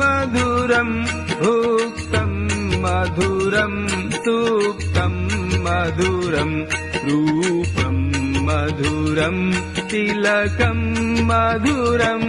मधुरम् उक्तं मधुरं सूक्तं मधुरं रूपं मधुरं तिलकं मधुरम्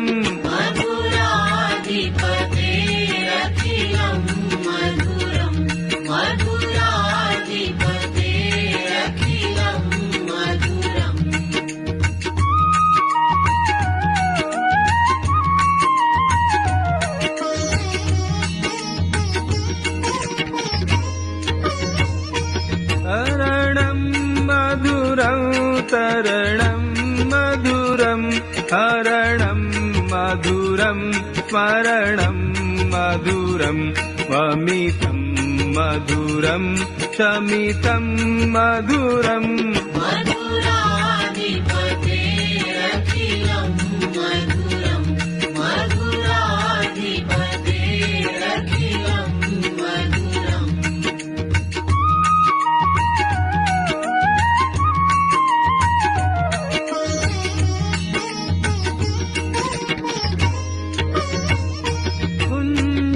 मधुरं तरणं मधुरं हरणं मधुरं स्मरणं मधुरं वमितं मधुरं शमितं मधुरम्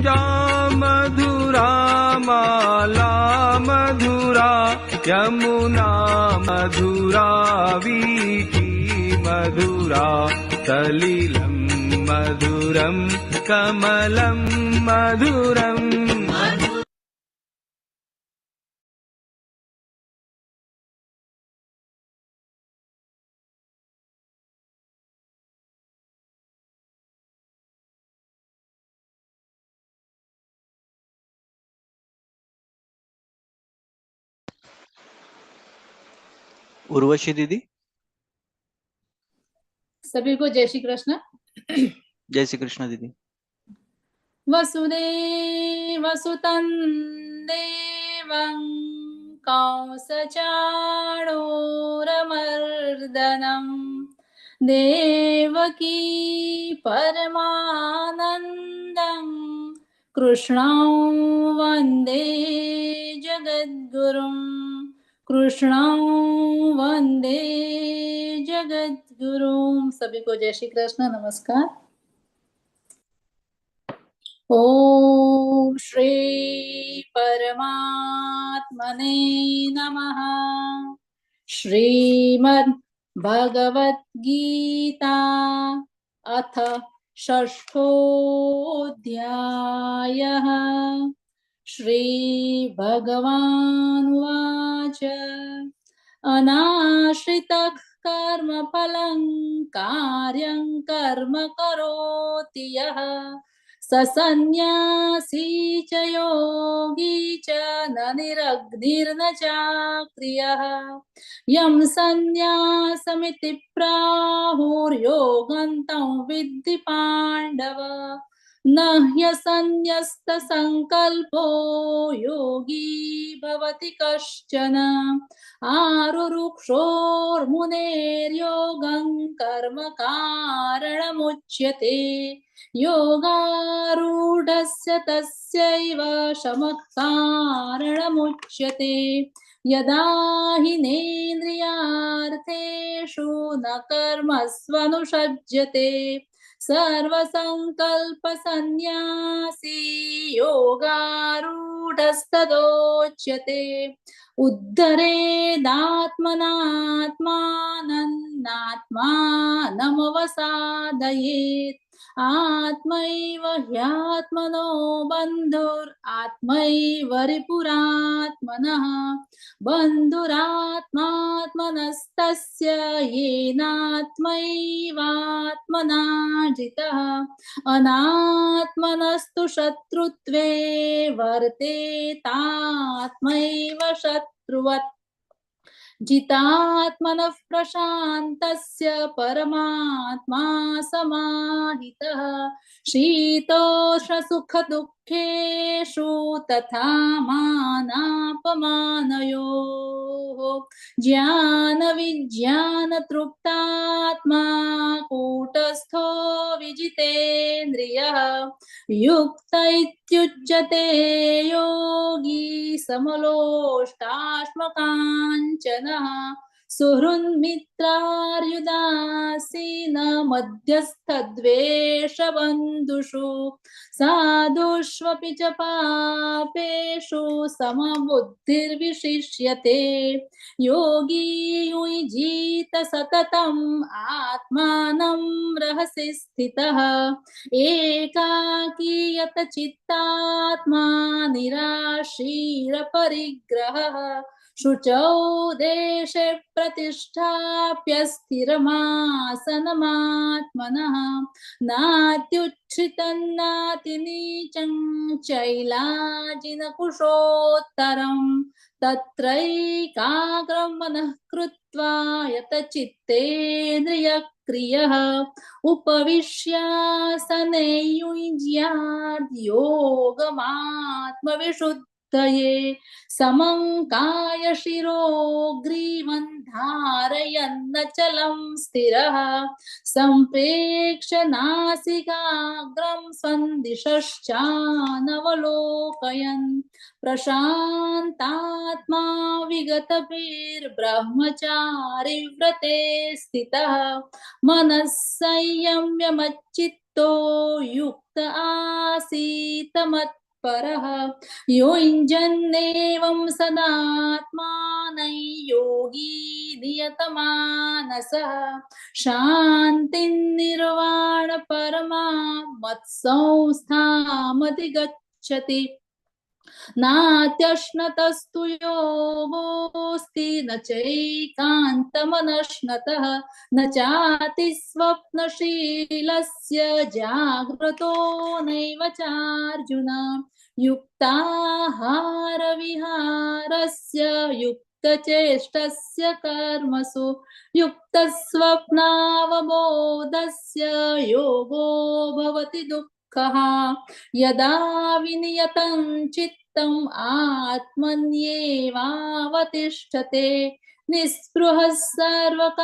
कुञ्जा मधुरा माला मधुरा यमुना मधुरा वीथी मधुरा सलिलं मधुरं कमलं मधुरम् उर्वशी दीदी? सभी को जय श्री कृष्ण। जय श्री कृष्ण दीदी। वसुदेवसुतं देवं कंसचाणूरमर्दनं देवकी परमानन्दं। कृष्णं वंदे जगद्गुरुं कृष्णं वंदे जगद्गुरुं। सभी को जय श्री कृष्ण, नमस्कार। ॐ श्री परमात्मने नमः। श्रीमद् भगवद्गीता अथ षष्ठोऽध्यायः। श्रीभगवानुवाच। अनाश्रितः कर्मफलं कार्यं कर्म करोति यः। स सन्न्यासी च योगी च न निरग्निर्न चाक्रियः। यं सन्न्यासमिति प्राहुर्योगं तं विद्धि पाण्डव। न ह्यसन्न्यस्तसङ्कल्पो योगी भवति कश्चन। आरुरुक्षोर्मुनेर्योगं कर्म कारणमुच्यते। योगारूढस्य तस्यैव शमः कारणमुच्यते यदा हि नेन्द्रियार्थेषु न कर्मस्वनुषज्यते सर्वसङ्कल्पसन्न्यासी योगारूढस्तदोच्यते उद्धरेदात्मनात्मानन्नात्मानमवसादयेत् आत्मैव ह्यात्मनो बन्धुरात्मैव रिपुरात्मनः बन्धुरात्मात्मनस्तस्य येनात्मैवात्मना जितः अनात्मनस्तु शत्रुत्वे वर्तेतात्मैव शत्रुवत् जितात्मनः प्रशान्तस्य परमात्मा समाहितः। शीतोष्णसुखदुःखेषु तथा मानापमानयोः। ज्ञानविज्ञानतृप्तात्मा कूटस्थो विजितेन्द्रियः। युक्त इत्युच्यते योगी समलोष्टाश्मकाञ्चनः। सुहृन्मित्रार्युदासीन मध्यस्थद्वेषबन्धुषु, साधुष्वपि च पापेषु समबुद्धिर्विशिष्यते। योगी युञ्जीत सततम् आत्मानं रहसि स्थितः। एकाकीयत चित्तात्मा निराशीरपरिग्रहः। शुचौ देशे प्रतिष्ठाप्य स्थिरमासनमात्मनः। नात्युच्छ्रितन्नातिनीचं चैलाजिनकुशोत्तरम् तत्रैकाग्रं मनः कृत्वा यतचित्तेन्द्रियक्रियः। उपविश्यासने युञ्ज्याद् योगमात्मविशुद्धये समं कायशिरो ग्रीवन् धारयन्नचलं स्थिरः। सम्प्रेक्ष नासिकाग्रं स्वन्दिशश्चानवलोकयन् प्रशान्तात्मा विगतभिर्ब्रह्मचारिव्रते स्थितः। मनः संयम्यमच्चित्तो युक्त आसीत मत्परः योञ्जन्नेवं सदात्मानै योगी नियतमानसः। शान्तिर्निर्वाणपरमां मत्संस्थामधिगच्छति। नात्यश्नतस्तु योगोऽस्ति न चैकान्तमनश्नतः, न चाति स्वप्नशीलस्य जाग्रतो नैव चार्जुन। युक्ताहारविहारस्य, युक्तचेष्टस्य कर्मसु युक्तस्वप्नावबोधस्य योगो भवति दुःखः। यदा विनियतं चित्तम् आत्मन्येवावतिष्ठते निःस्पृहः सर्वकामेभ्यो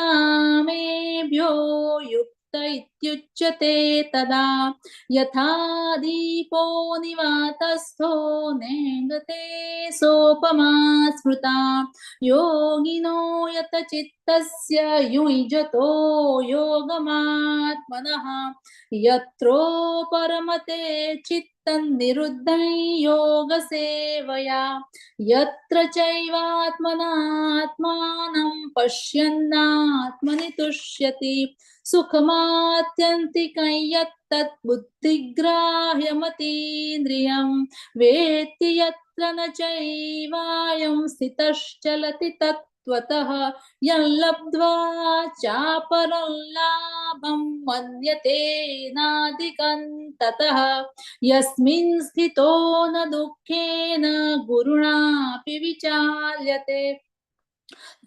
युक्त इत्युच्यते तदा। यथा दीपो निवातस्थो नेङ्गते सोपमा स्मृता। योगिनो यतचित्तस्य युञ्जतो योगमात्मनः। यत्रो परमते चित्तन्निरुद्धं योगसेवया। यत्र चैवात्मनात्मानं पश्यन्नात्मनि तुष्यति। सुखमात्यन्तिकं यत्तत् बुद्धिग्राह्यमतीन्द्रियं। वेत्ति यत्र न चैवायं स्थितश्चलति तत्त्वतः। यल्लब्ध्वा चापरं ततः यस्मिन् स्थितो न दुःखेन गुरुणापि विचाल्यते।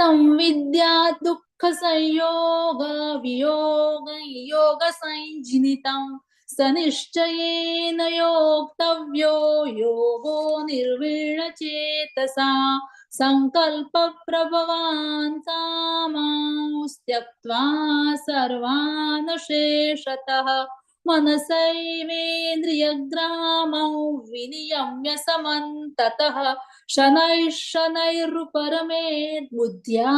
तं विद्या दुःखसंयोग वियोग योगसञ्जिनितं स निश्चयेन योक्तव्यो योगो निर्वीणचेतसा सङ्कल्पप्रभवान् कामांस्त्यक्त्वा सर्वान् शेषतः मनसैवेन्द्रियग्रामौ विनियम्य समन्ततः शनैः शनैरुपरमेद्बुद्ध्या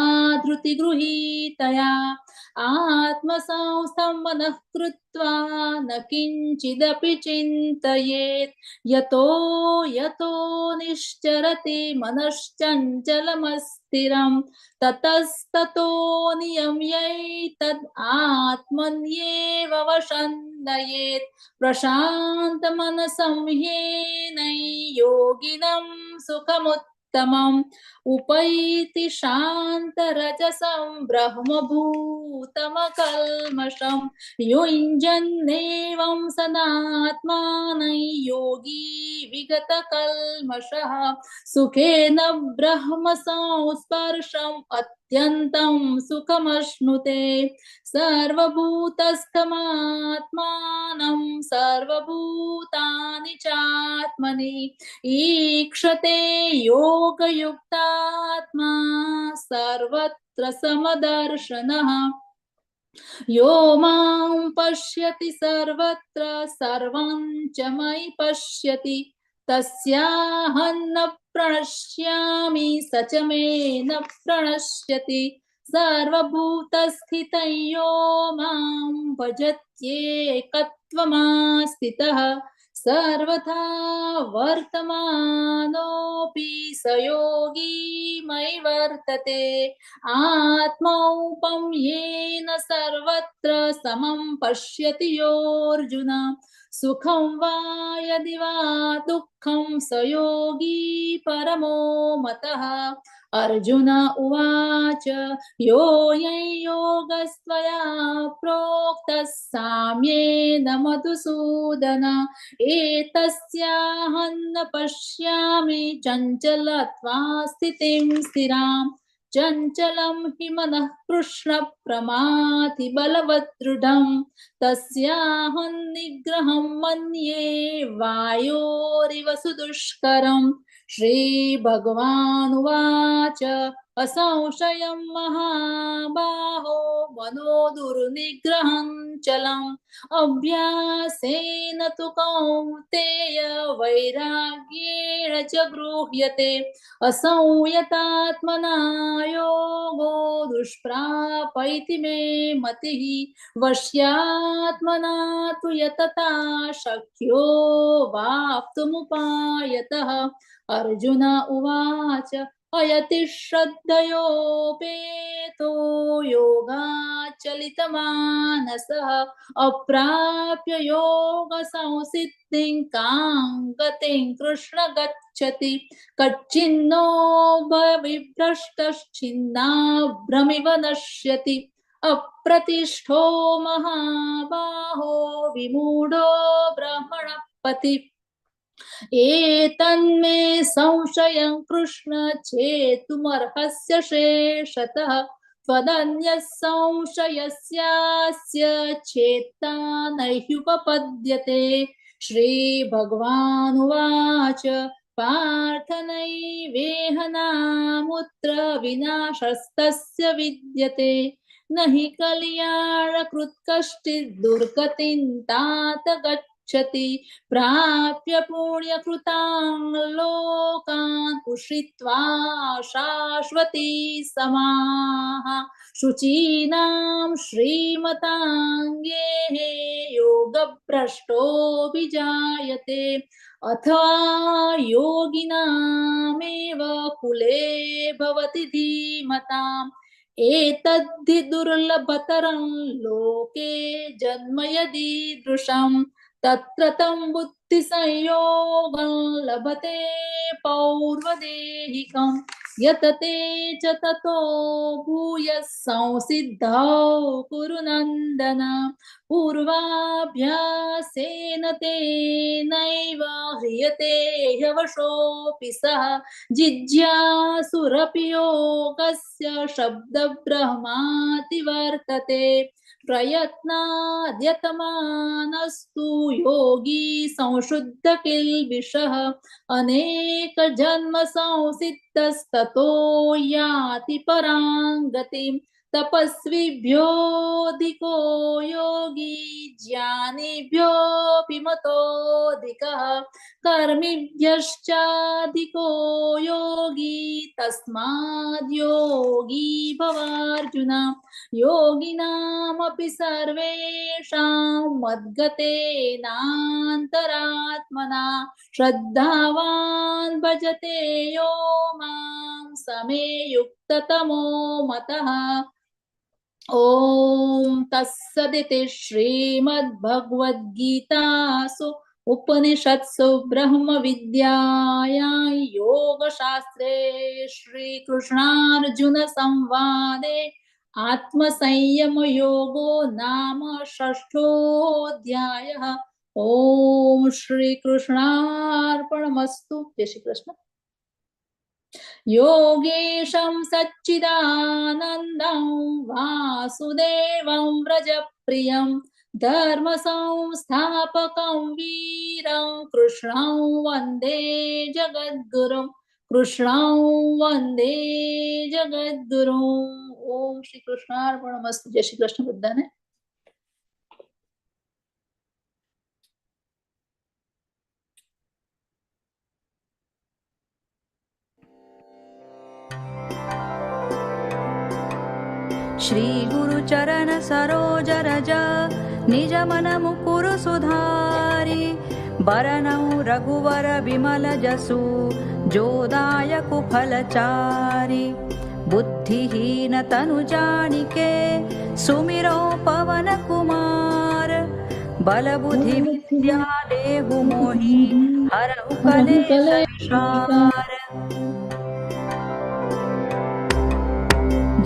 धृतिगृहीतया। आत्मसंस्थं मनः कृत्वा न किञ्चिदपि चिन्तयेत्। यतो यतो निश्चरति मनश्चञ्चलमस्थिरं ततस्ततो नियम्यैतद् आत्मन्येव वशन्नयेत्। प्रशान्तमनसं ह्येनै योगिनं सुखमुत्तमम् उपैति शान्तरजसं ब्रह्मभूतमकल्मषं युञ्जन्नेवं सदात्मानं योगी विगतकल्मषः। सुखेन ब्रह्म संस्पर्शम् अत्यन्तं सुखमश्नुते। सर्वभूतस्थमात्मानं सर्वभूतानि चात्मनि ईक्षते योगयुक्तात्मा, सर्वत्र समदर्शनः। यो माँ पश्यति सर्वत्र, सर्वं च मयि पश्यति। तस्याहं न प्रणश्यामि, स च मे न प्रणश्यति। सर्वभूतस्थितं यो माँ सर्वथा वर्तमानोऽपि स योगी मयि वर्तते। आत्मौपं येन सर्वत्र समं पश्यति योऽर्जुन। सुखं वा यदि वा दुःखं स योगी परमो मतः। अर्जुन उवाच योऽयं योगस्त्वया प्रोक्तः साम्येन मधुसूदन। एतस्याहं न पश्यामि चञ्चलत्वा स्थितिं स्थिराम्। चञ्चलं हि मनः कृष्णप्रमाथि बलवदृढम् तस्याहं निग्रहं मन्ये वायोरिव सुदुष्करम् श्रीभगवानुवाच। असंशयं महाबाहो मनो दुर्निग्रहं चलम्। अभ्यासेन तु कौन्तेय वैराग्येण च गृह्यते असंयतात्मना मे मतिः। वश्यात्मना तु यतता शक्यो वाप्तुमुपायतः। अर्जुन उवाच अयति श्रद्धयोपेतो योगाचलितमानसः अप्राप्य योगसंसिद्धिं कां गतिं कृष्ण गच्छति। कच्चिन्नो विभ्रष्टश्चिन्नाभ्रमिव नश्यति। अप्रतिष्ठो महाबाहो विमूढो ब्रह्मणपति। एतन्मे संशयं कृष्ण चेतुमर्हस्य शेषतः त्वदन्यः संशयस्यास्य चेत्ता नैह्युपपद्यते श्रीभगवानुवाच पार्थ नैवेह नामुत्र विनाशस्तस्य विद्यते। न हि कल्याणकृत् कश्चित् दुर्गतिं तात गच्छति। प्राप्य पुण्यकृतान् लोकान् उषित्वा शाश्वती समाः। शुचीनां श्रीमताङ्गेः योगभ्रष्टोऽभिजायते। अथवा योगिनामेव कुले भवति धीमताम्। एतद्धि दुर्लभतरं लोके जन्म यदीदृशम्। तत्र तं बुद्धिसंयोगं लभते पौर्वदेहिकं। यतते च ततो भूयः संसिद्धौ कुरु नन्दन। पूर्वाभ्यासेन तेनैव ह्रियते ह्यवशोऽपि सः। जिज्ञासुरपि योगस्य शब्दब्रह्माति वर्तते प्रयत्नाद्यतमानस्तु योगी संशुद्ध किलबिश अनेक जन्म संसिद्धस्ततो याति परां गतिम्। तपस्विभ्योऽधिको योगी ज्ञानिभ्योऽपि मतोऽधिकः कर्मिभ्यश्चाधिको योगी, तस्माद् योगी भवार्जुन। योगिनामपि सर्वेषां मद्गतेनान्तरात्मना श्रद्धावान् भजते यो माँ, समे युक्ततमो मतः। ॐ तत्सदिति श्रीमद्भगवद्गीतासु उपनिषत्सु ब्रह्मविद्यायां योगशास्त्रे श्रीकृष्णार्जुनसंवादे आत्मसंयमयोगो नाम षष्ठोऽध्यायः ॐ श्रीकृष्णार्पणमस्तु जय श्रीकृष्ण योगेशं सच्चिदानन्दं, वासुदेवं व्रजप्रियं, धर्मसंस्थापकं वीरं, कृष्णं वंदे जगद्गुरुं, कृष्णं वंदे जगद्गुरुम् ओम श्री कृष्णार्पणमस्तु। जय श्री कृष्ण श्री चरण सरोज रज निज मन मुकुर सुधारी। बरनऊ रघुवर विमल जसु जोदायक फलचारी बुद्धिहीन तनु जानिके सुमिरो पवन कुमार। बल बुद्धि विद्या देहु मोहि हरहु कलेश विकार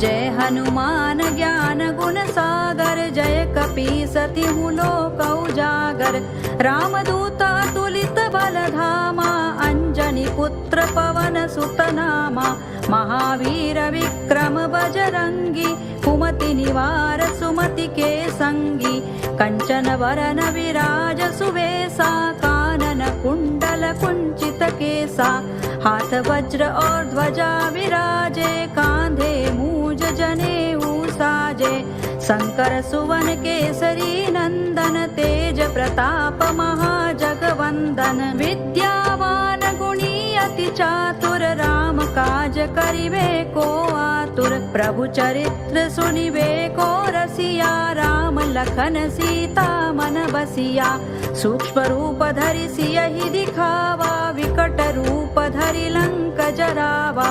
जय हनुमान ज्ञान गुण सागर जय कपी सति उजागर। रामदूता तुलित बल अंजनी पुत्र पवन सुत नामा महावीर विक्रम बजरंगी कुमति निवार सुमति के संगी कंचन वरन विराज सुवेसा कानन कुंडल कुंचित केसा। हाथ वज्र और ध्वजा विराजे कांधे शङ्कर सुवन केसरी नन्दन तेजप्रताप महाजगवन्दन विद्या अति चातुर राम काज करिबे को आतुर। प्रभु चरित्र सुनिबे को रसिया। राम लखन सीता मन बसिया। सूक्ष्म रूप धरि सियहि दिखावा। विकट रूप धरि लंक जरावा।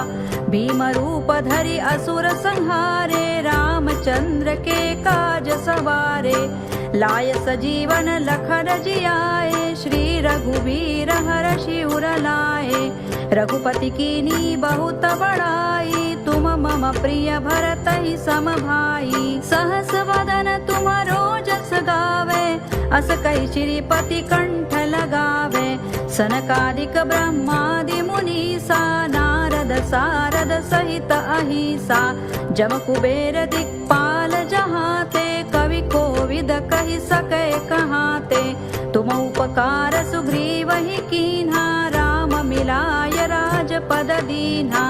भीम रूप धरि असुर संहारे। रामचंद्र के काज सवारे लाय सजीवन लखन जियाए श्री रघुवीर हर शिवर लाए रघुपति कीनी बहुत बड़ाई तुम मम प्रिय भरत ही सम भाई। सहस वदन तुम रोजस गावे अस कई श्रीपति कंठ लगावे। सनकादिक ब्रह्मादि मुनीसा नारद सारद सहित अहिसा। जम कुबेर कवि कोविद कहि सके कहाते। तुम उपकार सुग्रीव ही कीन्हा राम मिलाय राजपद दीन्हा।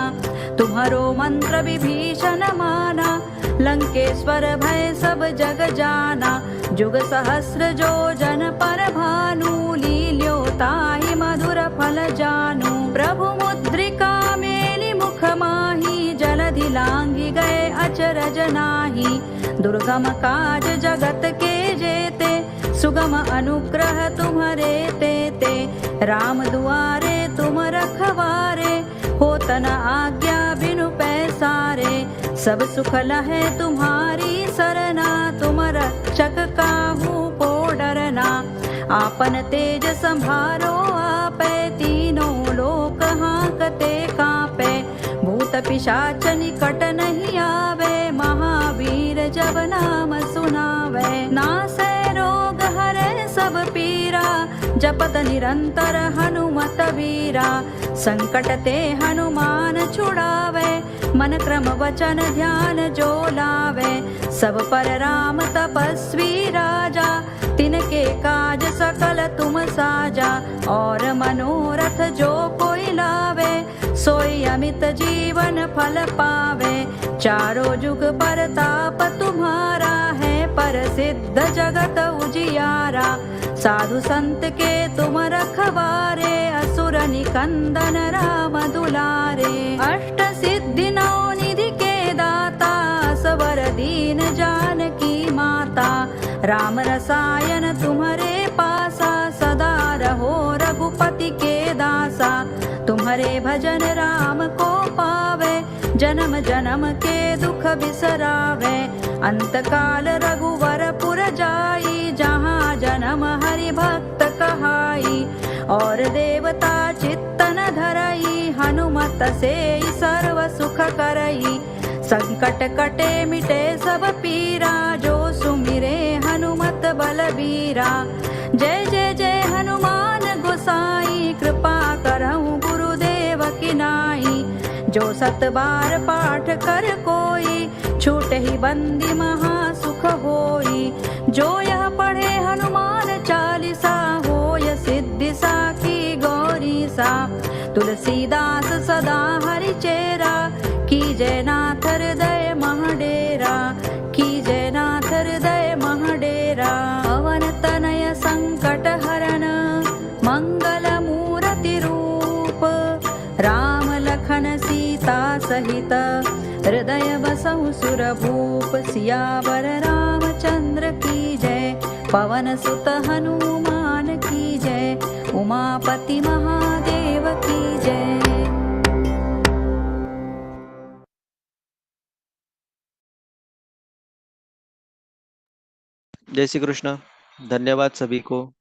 तुम्हारो मंत्र विभीषण माना लंकेश्वर भय सब जग जाना। जुग सहस्र जो जन पर भानु लील्यो ताहि मधुर फल जानु। प्रभु मुद्रिका मेलि मुख माही जलधि लांघि गए अचरज नाही दुर्गम काज जगत के जेते सुगम अनुग्रह तुम्हारे तेते। राम दुआरे तुम रखवारे हो तन आज्ञा बिनु पैसारे। सब सुख लहे तुम्हारी सरना तुम रक्षक काहू को डरना। आपन तेज संभारो आपे तीनों लोक हाकते कापे। भूत पिशाच निकट निरंतर हनुमत वीरा संकट ते हनुमान छुड़ावे। मन क्रम वचन ध्यान जो लावे। सब पर राम तपस्वी राजा। तिनके काज सकल तुम साजा। और मनोरथ जो कोई लावे। सोई अमित जीवन फल पावे। चारों जुग पर ताप तुम्हारा सिद्ध जगत उजियारा। साधु संत के तुम रखवारे असुर निकंदन राम दुलारे। अष्ट सिद्धि नौ निधि के दाता सवर दीन जानकी माता। राम रसायन तुम्हारे पासा सदा रहो रघुपति के दासा। तुम्हारे भजन राम को पावे जन्म जन्म के दुख बिसरावे। अंत काल रघुवर पुर जाई जहाँ जन्म हरि भक्त कहाई। और देवता चित्तन धरई हनुमत से सर्व सुख करई। संकट कटे मिटे सब पीरा जो सुमिरे हनुमत बलबीरा जो सत बार पाठ कर कोई छूट ही बंदी महा सुख होई। जो यह पढ़े हनुमान चालीसा होय सिद्धि साखी गौरी सा तुलसीदास सदा हरि चेरा की जय नाथ हृदय महडेरा हृदय बसहु सुर भूप सियावर रामचंद्र की जय। पवन सुत हनुमान की जय। उमापति महादेव की जय। जय श्री कृष्ण। धन्यवाद सभी को।